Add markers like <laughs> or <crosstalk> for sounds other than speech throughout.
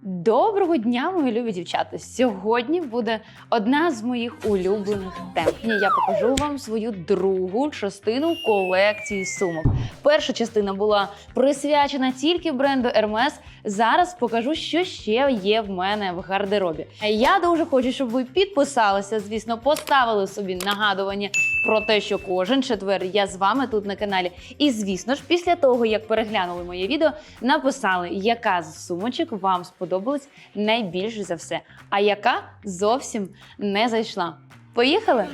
Доброго дня, мої любі дівчата! Сьогодні буде одна з моїх улюблених тем. Я покажу вам свою другу частину колекції сумок. Перша частина була присвячена тільки бренду Hermes. Зараз покажу, що ще є в мене в гардеробі. Я дуже хочу, щоб ви підписалися, звісно, поставили собі нагадування про те, що кожен четвер я з вами тут на каналі. І звісно ж, після того як переглянули моє відео, написали, яка з сумочок вам сподобалась найбільше за все, а яка зовсім не зайшла. Поїхали!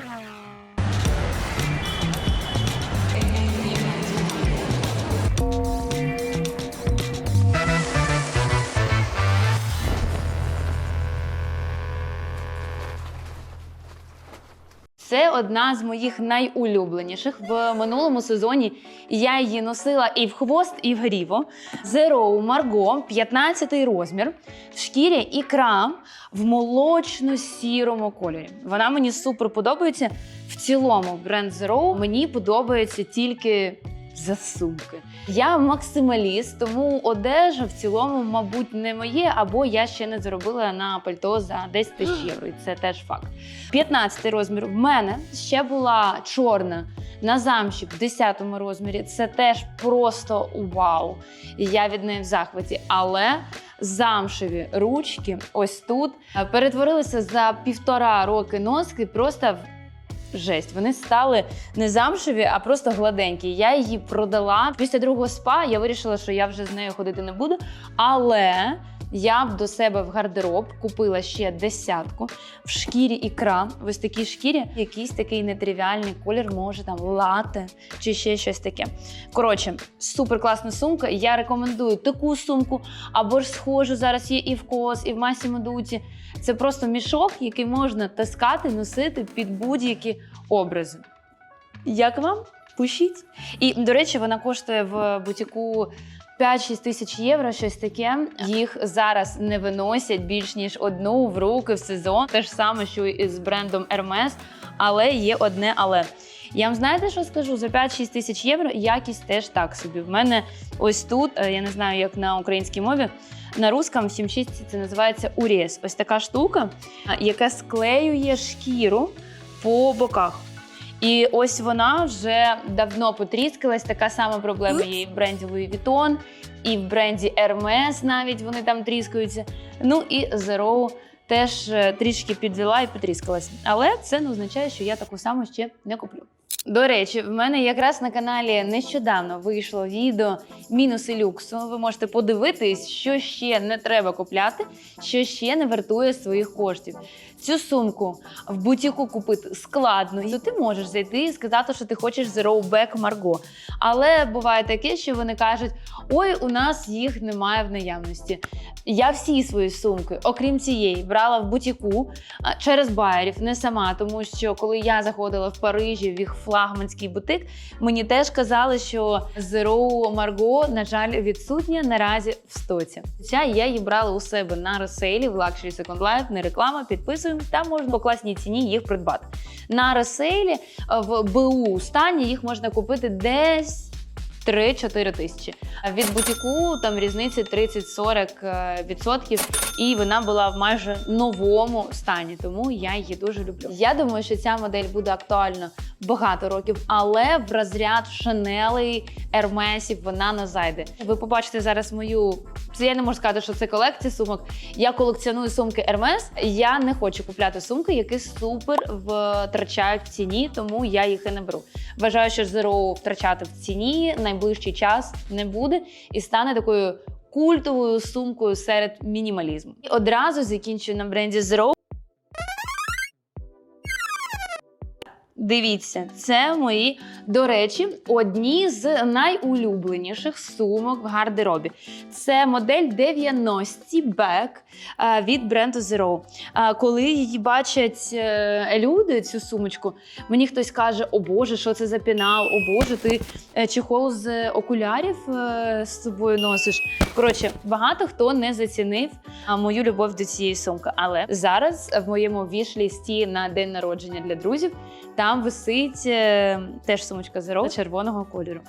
Це одна з моїх найулюбленіших в минулому сезоні. Я її носила і в хвост, і в гріво. Zero Margot, 15 розмір, в шкірі і крам в молочно-сірому кольорі. Вона мені супер подобається. В цілому бренд Zero мені подобається тільки за сумки. Я максималіст, тому одежа в цілому, мабуть, не моє, або я ще не заробила на пальто за 10 тисяч євро. І це теж факт. 15 розмір. В мене ще була чорна на замші в 10 розмірі. Це теж просто вау. Я від неї в захваті. Але замшеві ручки ось тут е, перетворилися за півтора роки носки просто в. Жесть, вони стали не замшеві, а просто гладенькі. Я її продала. Після другого спа я вирішила, що я вже з нею ходити не буду. Але я б до себе в гардероб купила ще десятку в шкірі ікра. В ось такій шкірі якийсь такий нетривіальний колір, може там лате чи ще щось таке. Коротше, супер класна сумка. Я рекомендую таку сумку або ж схожу. Зараз є і в кос, і в масі Медуці. Це просто мішок, який можна таскати, носити під будь-які образи. Як вам? Пишіть. І, до речі, вона коштує в бутіку 5-6 тисяч євро, щось таке. Їх зараз не виносять більш ніж одну в руки в сезон. Те ж саме, що і з брендом Hermes, але є одне але. Я вам знаєте, що скажу? За 5-6 тисяч євро якість теж так собі. В мене ось тут, е, я не знаю, як на українській мові. На русском в 7.6 це називається уріз. Ось така штука, яка склеює шкіру по боках. І ось вона вже давно потріскалась. Така сама проблема є і в бренді Louis Vuitton, і в бренді Hermes навіть вони там тріскаються. Ну і Zero теж е, трішки підвела і потріскалась. Але це не означає, що я таку саму ще не куплю. До речі, в мене якраз на каналі нещодавно вийшло відео мінуси люксу. Ви можете подивитись, що ще не треба купляти, що ще не вартує своїх коштів. Цю сумку в бутіку купити складно, і ти можеш зайти і сказати, що ти хочеш Zero Back Margot. Але буває таке, що вони кажуть: ой, у нас їх немає в наявності. Я всі свої сумки, окрім цієї, брала в бутіку через байерів, не сама, тому що коли я заходила в Парижі в їх флагманський бутик, мені теж казали, що Zero Margot, на жаль, відсутня наразі в стоці. Хоча я її брала у себе на розсейлі в Luxury Second Life, не реклама, підписуємо, там можна по класній ціні їх придбати. На розсейлі е, в БУ стані їх можна купити десь. 3-4 тисячі. Від бутіку там різниці 30-40 е, відсотків, і вона була в майже новому стані, тому я її дуже люблю. Я думаю, що ця модель буде актуальна багато років, але в розряд Шанелей, Ермесів вона не зайде. Ви побачите зараз мою. Я не можу сказати, що це колекція сумок. Я колекціоную сумки Hermes. Я не хочу купляти сумки, які супер втрачають в ціні, тому я їх і не беру. Вважаю, що Zero втрачати в ціні найближчий час не буде і стане такою культовою сумкою серед мінімалізму. І одразу закінчую на бренді Zero. Дивіться, це мої, до речі, одні з найулюбленіших сумок в гардеробі. Це модель 90 Back е, від бренду Zero. Е, Коли її бачать е, люди, цю сумочку, мені хтось каже: О Боже, що це за пінал? О Боже, ти чехол з окулярів з собою носиш. Коротше, багато хто не зацінив мою любов до цієї сумки. Але зараз в моєму вішлісті на день народження для друзів там висить е, теж сумочка Zero червоного кольору.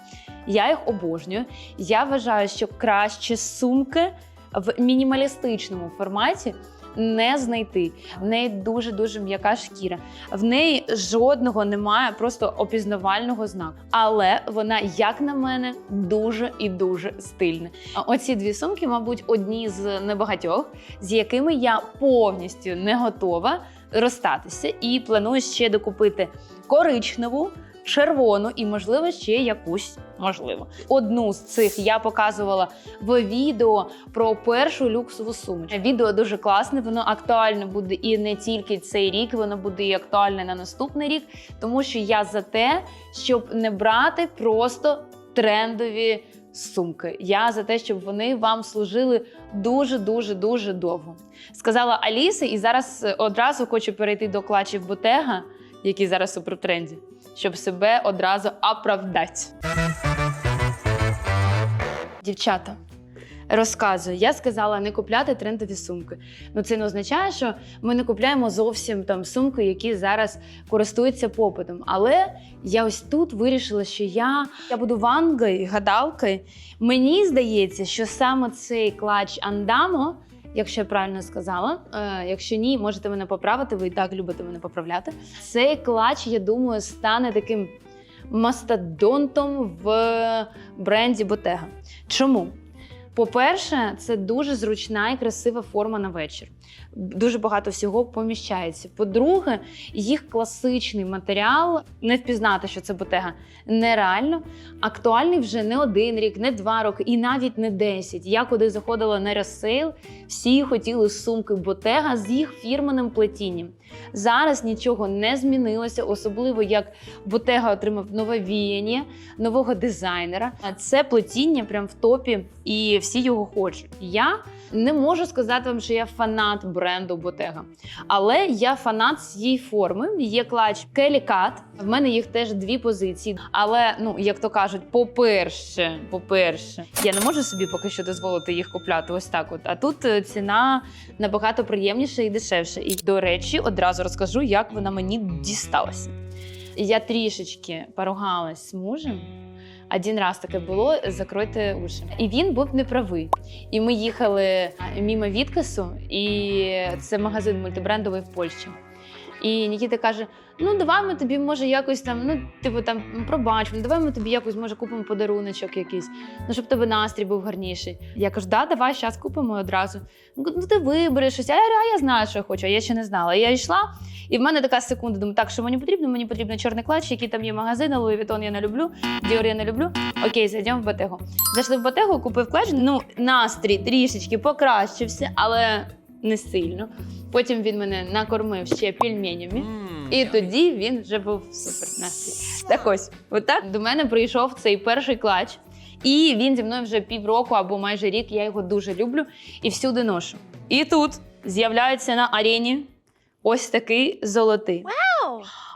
Я їх обожнюю. Я вважаю, що краще сумки в мінімалістичному форматі не знайти. В неї дуже дуже м'яка шкіра. В неї жодного немає просто опізнавального знаку. Але вона, як на мене, дуже і дуже стильна. Оці дві сумки, мабуть, одні з небагатьох, з якими я повністю не готова розстатися і планую ще докупити коричневу. Червону і, можливо, ще якусь можливо. Одну з цих я показувала в відео про першу люксову сумочку. Відео дуже класне, воно актуальне буде і не тільки цей рік, воно буде і актуальне на наступний рік, тому що я за те, щоб не брати просто трендові сумки. Я за те, щоб вони вам служили дуже дуже дуже довго. Сказала Аліса, і зараз одразу хочу перейти до клатчів Ботега, які зараз у протренді, тренді, щоб себе одразу оправдати. Дівчата, розказую, я сказала не купляти трендові сумки. Ну це не означає, що ми не купляємо зовсім там сумки, які зараз користуються попитом. Але я ось тут вирішила, що я, я буду вангою, гадалкою. Мені здається, що саме цей клач Андамо. Якщо я правильно сказала, е, якщо ні, можете мене поправити. Ви і так любите мене поправляти. Цей клач, я думаю, стане таким мастодонтом в бренді Bottega. Чому? По-перше, це дуже зручна і красива форма на вечір. Дуже багато всього поміщається. По-друге, їх класичний матеріал не впізнати, що це ботега, нереально. Актуальний вже не один рік, не два роки, і навіть не десять. Я куди заходила на розсейл, всі хотіли сумки ботега з їх фірменним плетінням. Зараз нічого не змінилося, особливо як Ботега отримав нове віяння, нового дизайнера. А Це плетіння прям в топі, і всі його хочуть. Я не можу сказати вам, що я фанат бренду Ботега, але я фанат цієї форми. Є клач Cut. В мене їх теж дві позиції. Але ну як то кажуть, по-перше, по-перше, я не можу собі поки що дозволити їх купляти. Ось так. От а тут е, ціна набагато приємніша і дешевша. І до речі, одразу розкажу, як вона мені дісталася. Я трішечки поругалась з мужем. Один раз таке було, закройте уші. І він був неправий. І ми їхали мімо відкасу, і це магазин мультибрендовий в Польщі. І Нікіта каже: ну давай ми тобі, може, якось там, ну, типу там пробачимо, давай ми тобі якось може купимо подаруночок якийсь, ну щоб тебе настрій був гарніший. Я кажу, да, давай зараз купимо одразу. Ну ну, ти вибереш щось, а я, а я знаю, що я хочу, а я ще не знала. Я йшла, і в мене така секунда, думаю, так, що мені потрібно? Мені потрібно чорний клач, який там є магазин, Louis Vuitton я не люблю, Dior я не люблю. Окей, зайдемо в Ботегу. Зайшли в Ботегу, купив клач, ну, настрій трішечки покращився, але не сильно. Потім він мене накормив ще пельменями. І тоді він вже був супер настрій. Так ось, отак до мене прийшов цей перший клач, і він зі мною вже півроку або майже рік. Я його дуже люблю і всюди ношу. І тут з'являється на арені ось такий золотий.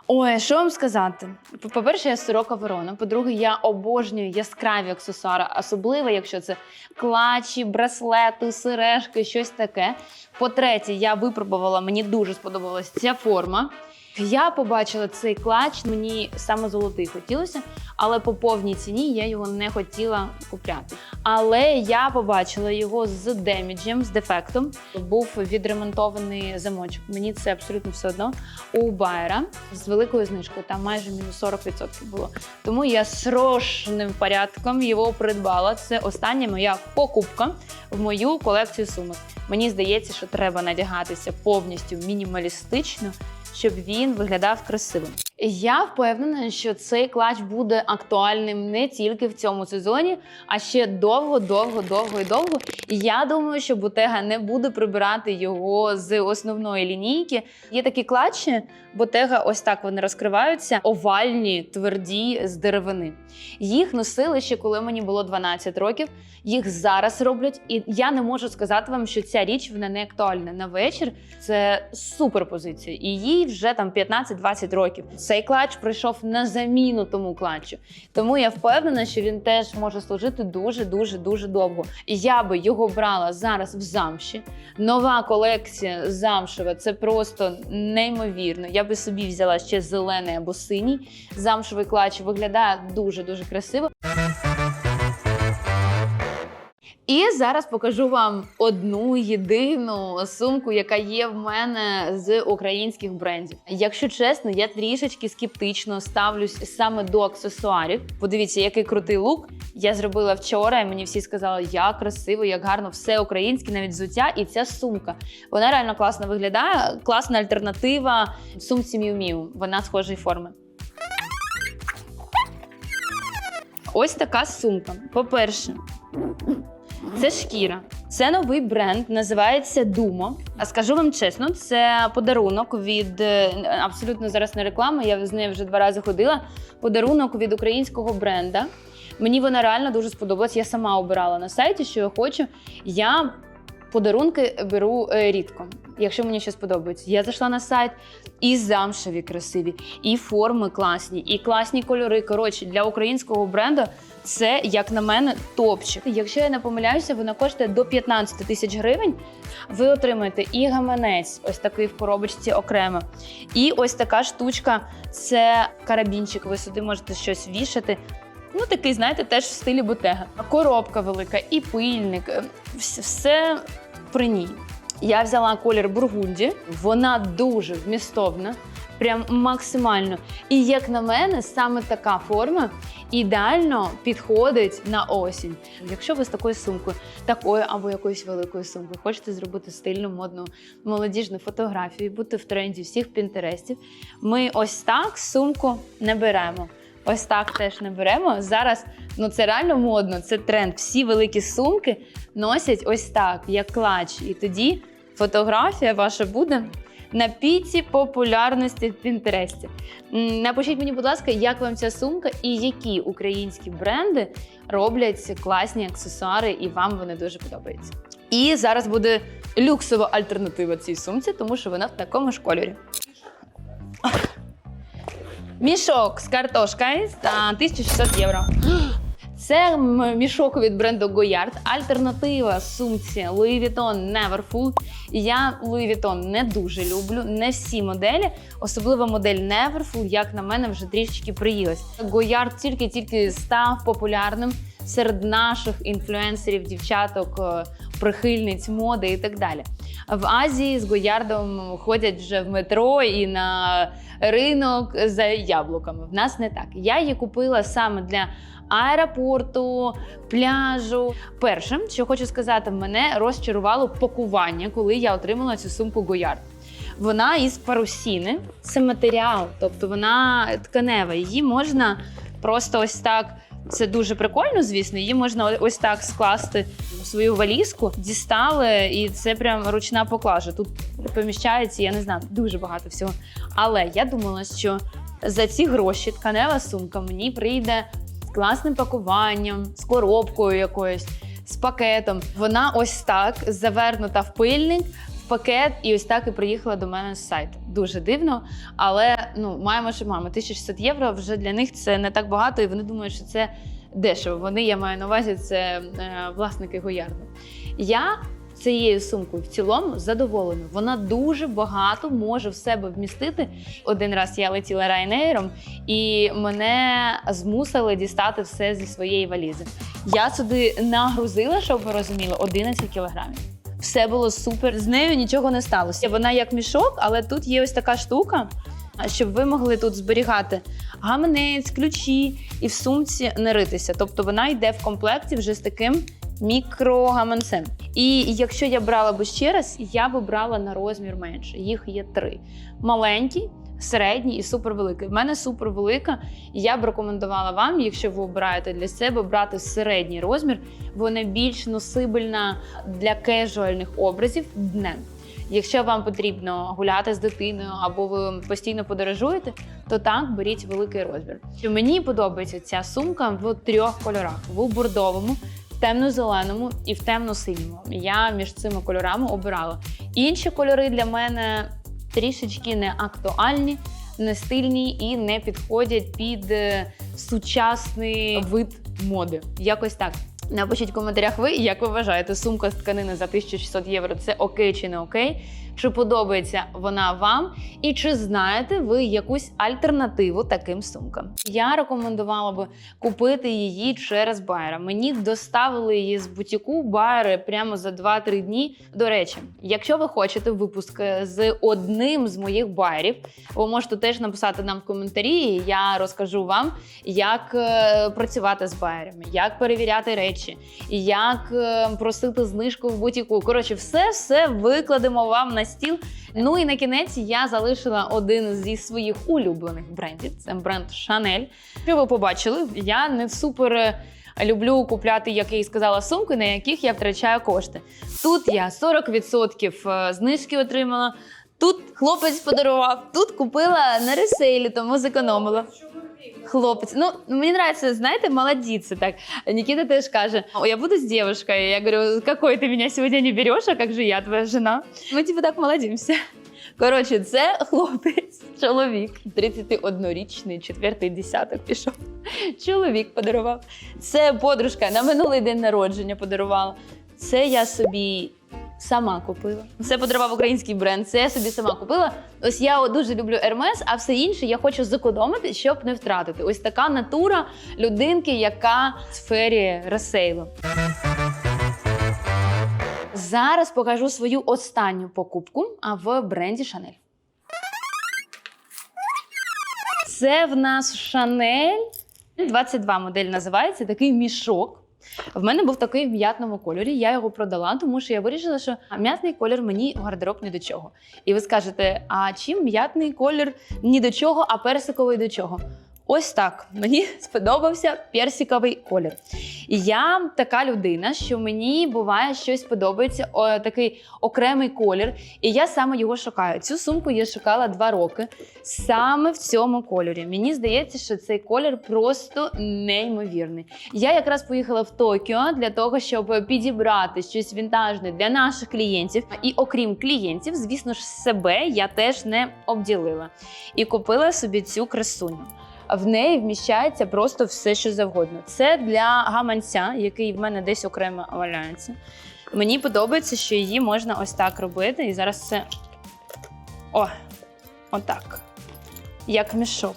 Ой, що вам сказати? По- По-перше, я сорока ворона. По-друге, я обожнюю яскраві аксесуари, особливо, якщо це клачі, браслети, сережки, щось таке. По-третє, я випробувала, мені дуже сподобалась ця форма. Я побачила цей клач, мені саме золотий хотілося, але по повній ціні я його не хотіла купляти. Але я побачила його з деміджем, з дефектом. Був відремонтований замочок. Мені це абсолютно все одно. У Байера з великою знижкою, там майже мінус 40% було. Тому я срочним порядком його придбала. Це остання моя покупка в мою колекцію сумок. Мені здається, що треба надягатися повністю мінімалістично, щоб він виглядав красивим. Я впевнена, що цей клач буде актуальним не тільки в цьому сезоні, а ще довго, довго, довго і довго. І я думаю, що Ботега не буде прибирати його з основної лінійки. Є такі клатчі, Ботега, ось так вони розкриваються, овальні, тверді з деревини. Їх носили ще коли мені було 12 років. Їх зараз роблять, і я не можу сказати вам, що ця річ вона не актуальна на вечір. Це супер позиція, і їй вже там 15-20 років. Цей клач прийшов на заміну тому клатчу. Тому я впевнена, що він теж може служити дуже, дуже, дуже довго. І я би його брала зараз в замші. Нова колекція замшева це просто неймовірно. Я би собі взяла ще зелений або синій. Замшевий клач виглядає дуже дуже красиво. І зараз покажу вам одну єдину сумку, яка є в мене з українських брендів. Якщо чесно, я трішечки скептично ставлюсь саме до аксесуарів. Подивіться, який крутий лук я зробила вчора, і мені всі сказали, як красиво, як гарно, все українське, навіть взуття. І ця сумка. Вона реально класно виглядає. Класна альтернатива сумці Miu. Вона схожої форми. Ось така сумка. По-перше, це шкіра. Це новий бренд, називається Dumo. А скажу вам чесно, це подарунок від е, абсолютно зараз не реклама. Я з нею вже два рази ходила. Подарунок від українського бренда. Мені вона реально дуже сподобалась. Я сама обирала на сайті, що я хочу. Я подарунки беру е, рідко, якщо мені щось подобається. Я зайшла на сайт, і замшеві красиві, і форми класні, і класні кольори. Коротше, для українського бренду це, як на мене, топчик. Якщо я не помиляюся, вона коштує до 15 тисяч гривень. Ви отримаєте і гаманець, ось такий в коробочці окремо. І ось така штучка це карабінчик. Ви сюди можете щось вішати. Ну, такий, знаєте, теж в стилі ботега. Коробка велика, і пильник. е, Все при ній. Я взяла колір бургунді, вона дуже вмістовна, прям максимально. І як на мене, саме така форма ідеально підходить на осінь. Якщо ви з такою сумкою, такою або якоюсь великою сумкою, хочете зробити стильну, модну, молодіжну фотографію, бути в тренді всіх пінтерестів, ми ось так сумку не беремо. Ось так теж не беремо. Зараз ну це реально модно, це тренд. Всі великі сумки носять ось так, як клач. І тоді фотографія ваша буде на піці популярності в Пінтересті. Напишіть мені, будь ласка, як вам ця сумка і які українські бренди роблять класні аксесуари, і вам вони дуже подобаються. І зараз буде люксова альтернатива цій сумці, тому що вона в такому ж кольорі. Мішок з картошкою за 1600 євро. Це мішок від бренду Goyard. Альтернатива сумці Louis Vuitton Neverfull. Я Louis Vuitton не дуже люблю, не всі моделі, особливо модель Neverfull, як на мене, вже трішечки приїлась. Goyard тільки-тільки став популярним серед наших інфлюенсерів, дівчаток, е, прихильниць моди і так далі. В Азії з Гоярдом ходять вже в метро і на ринок за яблуками. В нас не так. Я її купила саме для аеропорту, пляжу. Першим, що хочу сказати, мене розчарувало пакування, коли я отримала цю сумку Гоярд. Вона із парусіни, це матеріал, тобто вона тканева. Її можна просто ось так. Це дуже прикольно, звісно. Її можна ось так скласти в свою валізку, дістали, і це прям ручна поклажа. Тут поміщається, я не знаю, дуже багато всього. Але я думала, що за ці гроші тканева сумка мені прийде з класним пакуванням, з коробкою якоюсь, з пакетом. Вона ось так завернута в пильник. Пакет і ось так і приїхала до мене з сайту. Дуже дивно, але ну маємо, що маємо. 1600 євро вже для них це не так багато, і вони думають, що це дешево. Вони, я маю на увазі, це е, власники Гоярду. Я цією сумкою в цілому задоволена. Вона дуже багато може в себе вмістити. Один раз я летіла Ryanair, і мене змусили дістати все зі своєї валізи. Я сюди нагрузила, щоб ви розуміли, 11 кілограмів. Все було супер. З нею нічого не сталося. Вона як мішок, але тут є ось така штука, щоб ви могли тут зберігати гаманець, ключі і в сумці не ритися. Тобто вона йде в комплекті вже з таким мікрогаманцем. І якщо я брала би ще раз, я би брала на розмір менше. Їх є три: маленький, середній і супервеликий. В мене супервелика. і Я б рекомендувала вам, якщо ви обираєте для себе, брати середній розмір. Вона більш носибельна для кежуальних образів днем. Якщо вам потрібно гуляти з дитиною або ви постійно подорожуєте, то так беріть великий розмір. Мені подобається ця сумка в трьох кольорах: в бордовому, в темно-зеленому і в темно-синьому. Я між цими кольорами обирала. Інші кольори для мене трішечки не актуальні, не стильні і не підходять під е, сучасний вид моди. Якось так. Напишіть в коментарях ви, як ви вважаєте, сумка з тканини за 1600 євро це окей чи не окей. Чи подобається вона вам, і чи знаєте ви якусь альтернативу таким сумкам. Я рекомендувала би купити її через байера. Мені доставили її з бутіку байери прямо за 2-3 дні. До речі, якщо ви хочете випуск е, з одним з моїх байерів, ви можете теж написати нам в коментарі. і Я розкажу вам, як е, працювати з байерами, як перевіряти речі, як е, просити знижку в бутіку. Коротше, все все викладемо вам на стіл. Ну і на кінець я залишила один зі своїх улюблених брендів. Це бренд Chanel. Що ви побачили? Я не супер. е, Люблю купляти, як я і сказала, сумки, на яких я втрачаю кошти. Тут я 40% знижки отримала. Тут хлопець подарував, тут купила на ресейлі, тому зекономила. Хлопець, ну мені нравится, знаєте, молодіться так. Нікіта теж каже: я буду з девушкой. Я говорю, какой ти мене сьогодні не береш, а як же я, твоя жена? Ми типу так молодимося. Коротше, це хлопець, чоловік, 31-річний, четвертий десяток пішов. Чоловік подарував. Це подружка на минулий день народження подарувала. Це я собі сама купила. Це подарував український бренд. Це я собі сама купила. Ось я дуже люблю Hermes, а все інше я хочу зекономити, щоб не втратити. Ось така натура людинки, яка в сфері ресейлу. Зараз покажу свою останню покупку а в бренді Chanel. Це в нас Chanel 22 модель називається такий мішок. В мене був такий в м'ятному кольорі. Я його продала, тому що я вирішила, що м'ятний колір мені в гардероб ні до чого. І ви скажете: а чим м'ятний колір ні до чого, а персиковий до чого? Ось так мені сподобався персиковий колір. І я така людина, що мені буває щось подобається, о, такий окремий колір, і я саме його шукаю. Цю сумку я шукала два роки саме в цьому кольорі. Мені здається, що цей колір просто неймовірний. Я якраз поїхала в Токіо для того, щоб підібрати щось вінтажне для наших клієнтів. І окрім клієнтів, звісно ж, себе я теж не обділила і купила собі цю красуню. В неї вміщається просто все, що завгодно. Це для гаманця, який в мене десь окремо валяється. Мені подобається, що її можна ось так робити. І зараз це. О, отак. Як мішок.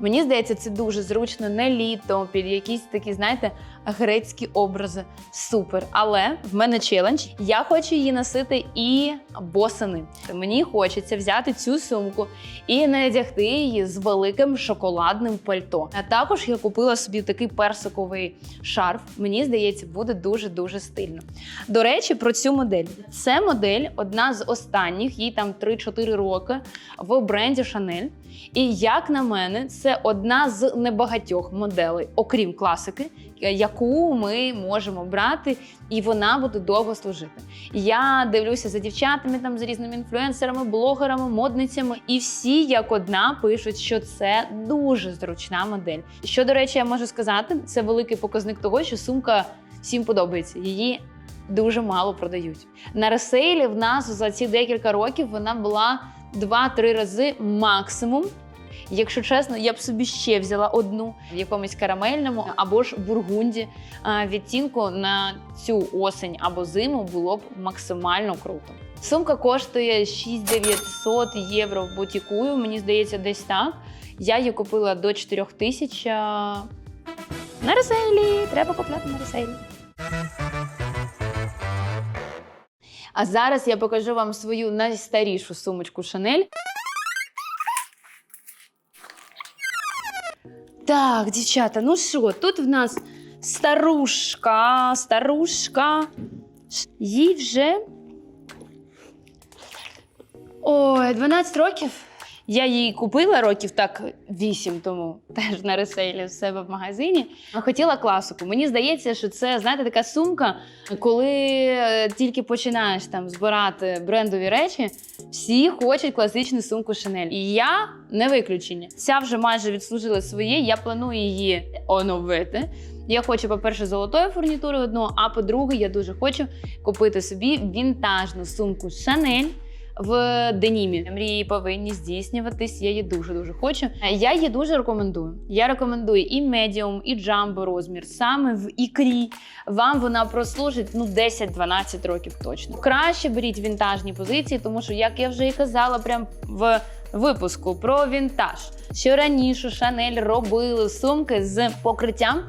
Мені здається, це дуже зручно, не літо, під якісь такі, знаєте, грецькі образи. Супер. Але в мене челендж. Я хочу її носити і босини. Мені хочеться взяти цю сумку і надягти її з великим шоколадним пальто. А також я купила собі такий персиковий шарф. Мені здається, буде дуже дуже стильно. До речі, про цю модель. Це модель одна з останніх, їй там 3-4 роки в бренді Chanel. І як на мене, це одна з небагатьох моделей, окрім класики, яку ми можемо брати, і вона буде довго служити. Я дивлюся за дівчатами, там з різними інфлюенсерами, блогерами, модницями, і всі як одна пишуть, що це дуже зручна модель. Що до речі, я можу сказати, це великий показник того, що сумка всім подобається. Її дуже мало продають. На ресейлі в нас за ці декілька років вона була 2-3 рази максимум. Якщо чесно, я б собі ще взяла одну в якомусь карамельному або ж бургунді відтінку на цю осень або зиму було б максимально круто. Сумка коштує 6900 євро в бутіку. Мені здається, десь так. Я її купила до 4000 а, на реселі. Треба купляти на реселі. А зараз я покажу вам свою найстарішу сумочку Шанель. Так, дівчата, ну що, тут в нас старушка, старушка. Їй вже. Ой, 12 років. Я її купила років так 8 тому, <laughs> теж на реселі в себе в магазині. Хотіла класику. Мені здається, що це знаєте така сумка, коли е, тільки починаєш там збирати брендові речі, всі хочуть класичну сумку Chanel. І я не виключення. Ця вже майже відслужила своє. Я планую її оновити. Я хочу, по-перше, золотої фурнітури одну, а по-друге, я дуже хочу купити собі вінтажну сумку Chanel в денімі. Мрії повинні здійснюватись. Я її дуже дуже хочу. Я її дуже рекомендую. Я рекомендую і медіум, і джамбо розмір. Саме в ікрі вам вона прослужить ну 10-12 років точно. Краще беріть вінтажні позиції, тому що, як я вже і казала, прям в випуску про вінтаж, що раніше Шанель робили сумки з покриттям.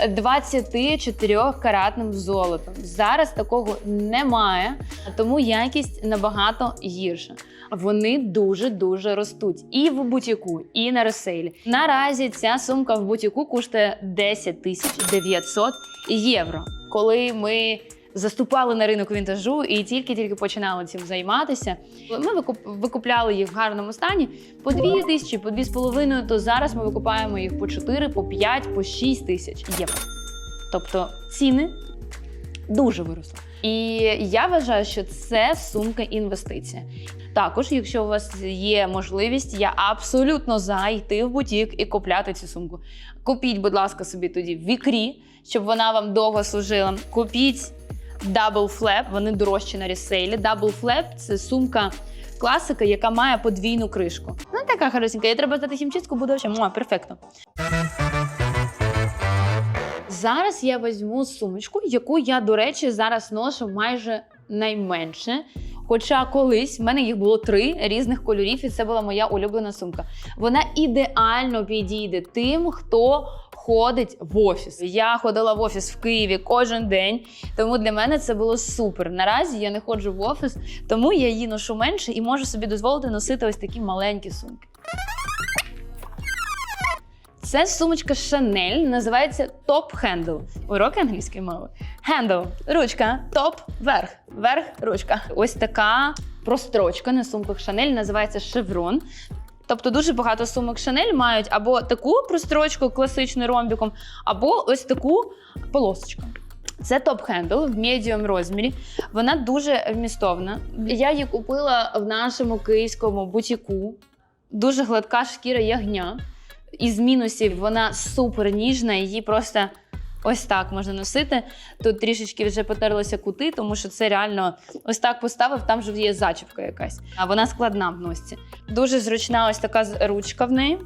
24-каратним золотом. Зараз такого немає, тому якість набагато гірша. Вони дуже дуже ростуть і в бутіку, і на ресейлі. Наразі ця сумка в бутіку коштує 10 тисяч 900 євро. Коли ми заступали на ринок вінтажу і тільки-тільки починали цим займатися. Ми викуп- викупляли їх в гарному стані по 2 тисячі, по 2,5, то зараз ми викупаємо їх по 4, по 5, по 6 тисяч євро. Тобто ціни дуже виросли. І я вважаю, що це сумка інвестиція. Також, якщо у вас є можливість, я абсолютно за йти в бутік і купляти цю сумку. Купіть, будь ласка, собі тоді в ікрі, щоб вона вам довго служила. Купіть Double Flap, вони дорожчі на ресейлі. Double Flap – це сумка класика, яка має подвійну кришку. Ну така хорошенька. Їй треба здати хімчистку, буде ще Муа, перфектно. Зараз я візьму сумочку, яку я, до речі, зараз ношу майже найменше. Хоча колись в мене їх було три різних кольорів, і це була моя улюблена сумка. Вона ідеально підійде тим, хто ходить в офіс. Я ходила в офіс в Києві кожен день, тому для мене це було супер. Наразі я не ходжу в офіс, тому я її ношу менше і можу собі дозволити носити ось такі маленькі сумки. Це сумочка Chanel, називається Top Handle. Урок англійської мови. Handle – ручка, топ, верх, верх, ручка. Ось така прострочка на сумках Chanel називається шеврон. Тобто дуже багато сумок Chanel мають або таку прострочку класичною ромбіком, або ось таку полосочку. Це топ-хендл в медіум розмірі. Вона дуже вмістовна. Я її купила в нашому київському бутіку. Дуже гладка шкіра ягня. Із мінусів вона супер ніжна, її просто ось так можна носити. Тут трішечки вже потерлися кути, тому що це реально ось так поставив, там вже є зачіпка якась. А вона складна в носці. Дуже зручна ось така ручка в неї.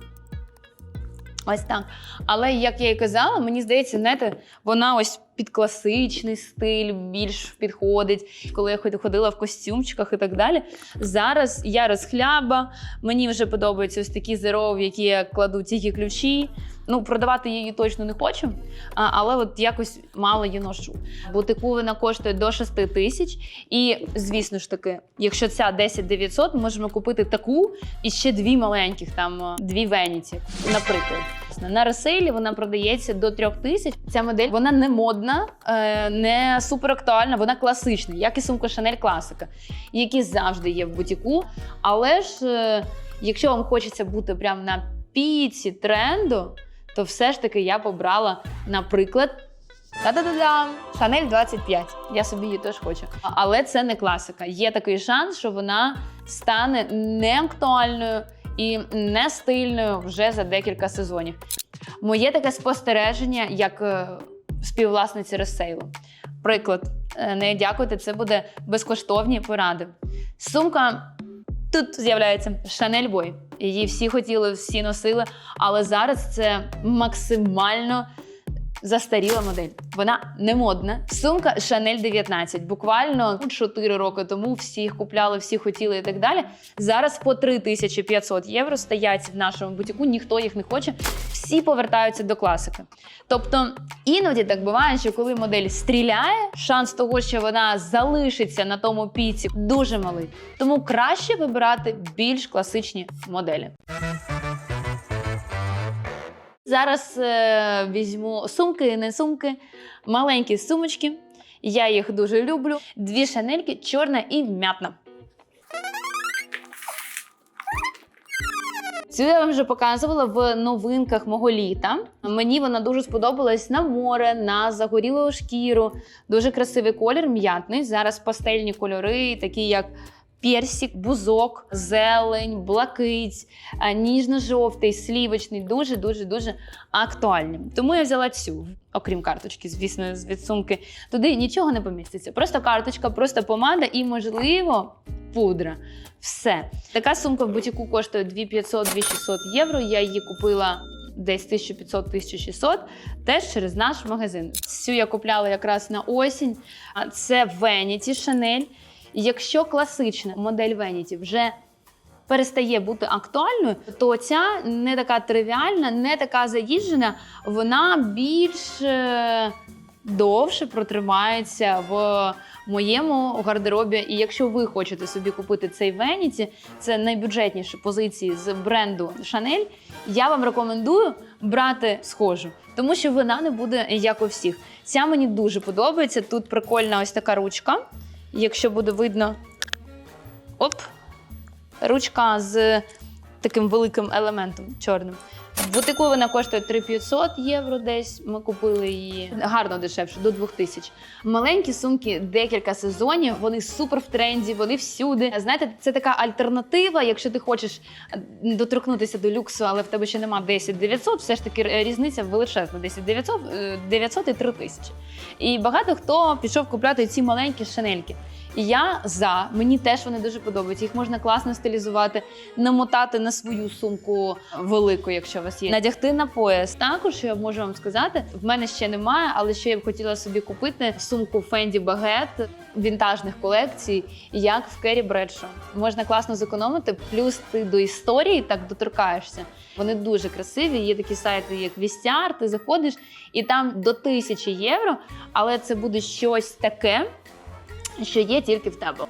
Ось так. Але як я і казала, мені здається, знаєте, вона ось під класичний стиль більш підходить, коли я ходила в костюмчиках і так далі. Зараз я розхляба, мені вже подобаються ось такі зеро, які я кладу тільки ключі. Ну, продавати її точно не хочу, але от якось мало її ношу. Бутику вона коштує до 6 тисяч. І, звісно ж таки, якщо ця 10 900, ми можемо купити таку і ще дві маленьких, там дві Веніті, наприклад. На ресейлі вона продається до 3 тисяч. Ця модель вона не модна, е, не супер актуальна, вона класична, як і сумка Chanel класика, які завжди є в бутіку. Але ж, е, якщо вам хочеться бути прямо на піці тренду, то все ж таки я побрала, наприклад. Та-да-да-дам! Шанель 25. Я собі її теж хочу. Але це не класика. Є такий шанс, що вона стане не актуальною і не стильною вже за декілька сезонів. Моє таке спостереження як е, співвласниці ресейлу. Приклад, е, не дякуйте, це буде безкоштовні поради. Сумка тут з'являється Шанель Бой. Її всі хотіли, всі носили, але зараз це максимально застаріла модель. Вона не модна. Сумка Chanel 19. Буквально 4 роки тому всі їх купляли, всі хотіли і так далі. Зараз по 3500 євро стоять в нашому бутіку, ніхто їх не хоче. Всі повертаються до класики. Тобто іноді так буває, що коли модель стріляє, шанс того, що вона залишиться на тому піці, дуже малий. Тому краще вибирати більш класичні моделі. Зараз е, візьму сумки, не сумки, маленькі сумочки. Я їх дуже люблю. Дві шанельки, чорна і м'ятна. Цю я вам вже показувала в новинках мого літа. Мені вона дуже сподобалась на море, на загорілу шкіру. Дуже красивий колір, м'ятний. Зараз пастельні кольори, такі як персик, бузок, зелень, блакить, ніжно-жовтий, слівочний, дуже дуже актуальні. Тому я взяла цю, окрім карточки, звісно, з від сумки. Туди нічого не поміститься. Просто карточка, просто помада і, можливо, пудра. Все. Така сумка в бутіку коштує 2500-2600 євро. Я її купила десь 1500-1600, теж через наш магазин. Цю я купляла якраз на осінь. А Це Vanity Якщо класична модель Vanity вже перестає бути актуальною, то ця не така тривіальна, не така заїжджена, вона більш е, довше протримається в моєму гардеробі. І якщо ви хочете собі купити цей Vanity, це найбюджетніші позиції з бренду Chanel, я вам рекомендую брати схожу, тому що вона не буде як у всіх. Ця мені дуже подобається. Тут прикольна ось така ручка. Якщо буде видно, оп, ручка з таким великим елементом чорним. Бутику вона коштує 3500 євро десь. Ми купили її гарно дешевше, до 2000. Маленькі сумки декілька сезонів, вони супер в тренді, вони всюди. Знаєте, це така альтернатива, якщо ти хочеш е, доторкнутися до люксу, але в тебе ще нема 10 900, все ж таки е, різниця величезна. 10 900, е, 900 і 3000. І багато хто пішов купляти ці маленькі шанельки. І я за, мені теж вони дуже подобаються. Їх можна класно стилізувати, намотати на свою сумку велику, якщо у вас є. Надягти на пояс. Також я можу вам сказати, в мене ще немає, але ще я б хотіла собі купити сумку Fendi Baguette вінтажних колекцій, як в Керрі Бредшо. Можна класно зекономити, плюс ти до історії так доторкаєшся. Вони дуже красиві. Є такі сайти, як Вістяр, ти заходиш, і там до тисячі євро, але це буде щось таке що є тільки в тебе.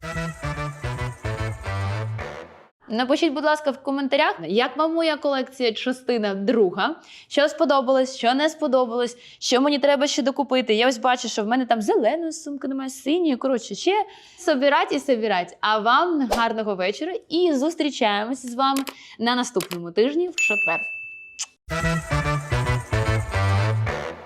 Напишіть, будь ласка, в коментарях, як вам моя колекція частина друга, що сподобалось, що не сподобалось, що мені треба ще докупити. Я ось бачу, що в мене там зеленої сумки немає, синьої. Коротше, ще собирать і собирать. А вам гарного вечора і зустрічаємося з вами на наступному тижні в четвер.